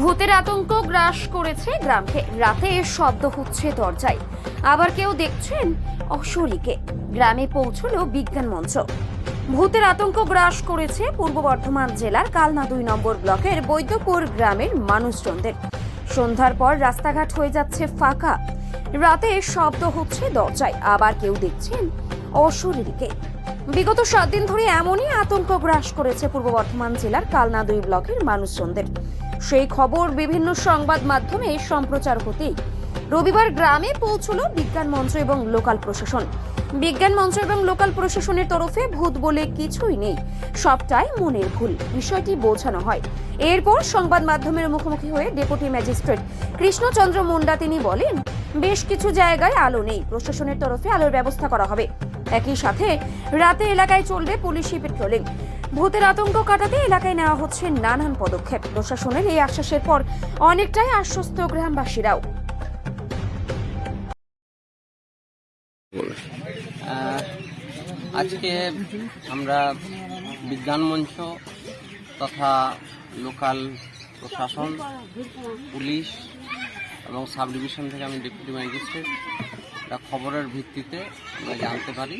ভূতের আতঙ্ক গ্রাস করেছে গ্রামকে রাতে শব্দ হচ্ছে দরজায়। আবার কেউ দেখছেন অশরীকে। গ্রামে পৌঁছলো বিজ্ঞান মঞ্চ। ভূতের আতঙ্ক গ্রাস করেছে পূর্ব বর্ধমান জেলার কালনা দুই নম্বর ব্লকের বৈদ্যপুর গ্রামের মানুষজনদের। সন্ধ্যার পর রাস্তাঘাট হয়ে যাচ্ছে ফাঁকা। রাতে শব্দ হচ্ছে দরজায়। আবার কেউ দেখছেন অশরীরকে বিগত সাত দিন ধরে এমনই আতঙ্ক গ্রাস করেছে পূর্ব বর্ধমান জেলার কালনা দুই ব্লকের মানুষজনদের। সেই খবর বিভিন্ন সংবাদ মাধ্যমে সম্প্রচার হতেই। রবিবার গ্রামে পৌঁছলো বিজ্ঞান মঞ্চ এবং লোকাল প্রশাসন। বিজ্ঞান মঞ্চ এবং লোকাল প্রশাসনের তরফে ভূত বলে কিছুই নেই। সবটাই মনের ভুল, বিষয়টি বোঝানো হয়। এরপর সংবাদ মাধ্যমের মুখোমুখি হয়ে ডেপুটি ম্যাজিস্ট্রেট কৃষ্ণচন্দ্র মুন্ডা তিনি বলেন, বেশ কিছু জায়গায় আলো নেই, প্রশাসনের তরফে আলোর ব্যবস্থা করা হবে। একই সাথে রাতে এলাকায় চলবে পুলিশি পেট্রোলিং। ভূতের আতঙ্ক কাটাতে এলাকায় নেওয়া হচ্ছে নানান পদক্ষেপ। প্রশাসনের এই আশ্বাসের পর অনেকটাই আশ্বস্ত গ্রামবাসীরাও। আজকে আমরা বিজ্ঞান মঞ্চ তথা লোকাল প্রশাসন, পুলিশ এবং সাব ডিভিশন থেকে আমি ডেপুটি ম্যাজিস্ট্রেট খবরের ভিত্তিতে আমরা জানতে পারি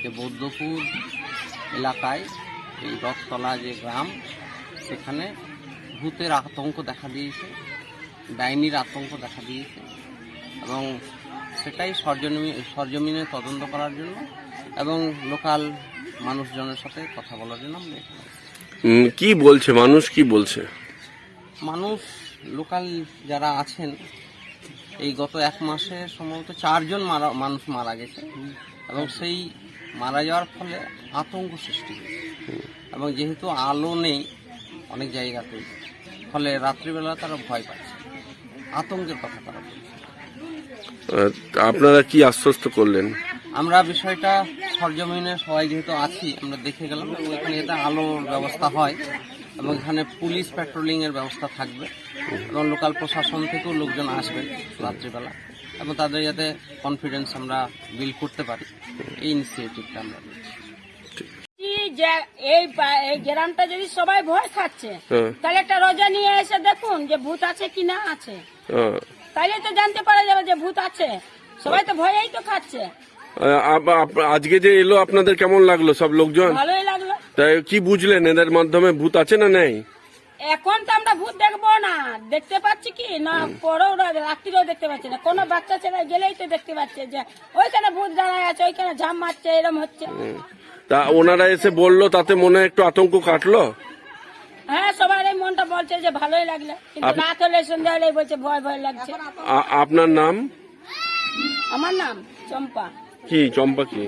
যে বৌদ্ধপুর এলাকায় এই রথতলা যে গ্রাম সেখানে ভূতের আতঙ্ক দেখা দিয়েছে ডাইনির আতঙ্ক দেখা দিয়েছে এবং সেটাই সরজমিনে সরজমিনে তদন্ত করার জন্য এবং লোকাল মানুষজনের সাথে কথা বলার জন্য আমরা কি বলছে? মানুষ কি বলছে? মানুষ লোকাল যারা আছেন এই গত এক মাসে সম্ভবত চারজন মারা মানুষ মারা গেছে এবং সেই মারা যাওয়ার ফলে আতঙ্ক সৃষ্টি হয়েছে। এবং যেহেতু আলো নেই অনেক জায়গাতেই ফলে রাত্রিবেলা তারা ভয় পাচ্ছে। আতঙ্কের কথা তারা আপনারা কি আশ্বস্ত করলেন? আমরা বিষয়টা সরজমিনে সবাই যেহেতু আছি আমরা দেখে গেলাম এবং এখানে যাতে আলোর ব্যবস্থা হয় এবং এখানে পুলিশ প্যাট্রোলিং এর ব্যবস্থা থাকবে এবং লোকাল প্রশাসন থেকেও লোকজন আসবেন রাত্রিবেলা এবং তাদের যাতে কনফিডেন্স আমরা বিল করতে পারি। এই ইনিশিয়েটিভটা আমরা এই এই গ্রামটা যদি সবাই ভয় খাচ্ছে তাহলে একটা রোজা নিয়ে এসে দেখুন যে ভূত আছে কি না আছে। তাহলে তো জানতে পারা যাবে যে ভূত আছে। সবাই তো ভয়েই তো খাচ্ছে। আজকে যে এলো আপনাদের কেমন লাগল সব লোকজন? ভালোই লাগল। তাই কি বুঝলেন এদের মাধ্যমে ভূত আছে না নেই? এখন তো আমরা ভূত দেখব না। দেখতে পাচ্ছি কি? না পরেও রাত্রিরেও দেখতে পাচ্ছি না। কোনো বাচ্চা ছেলে গেলেই তো দেখতে পাচ্ছে যে ওইখানে ভূত দাঁড়ায় আছে ওইখানে ঝাম মারছে এরম হচ্ছে। তা ওনারা এসে বলল তাতে মনে একটু আতঙ্ক কাটলো? হ্যাঁ সবার এই মনটা বলছে যে ভালোই লাগল কিন্তু আপ- রাত হলে সন্ধ্যা হলে বলছে ভয় ভয় লাগছে। আপনার নাম? আমার নাম চম্পা। কি চম্পা কি?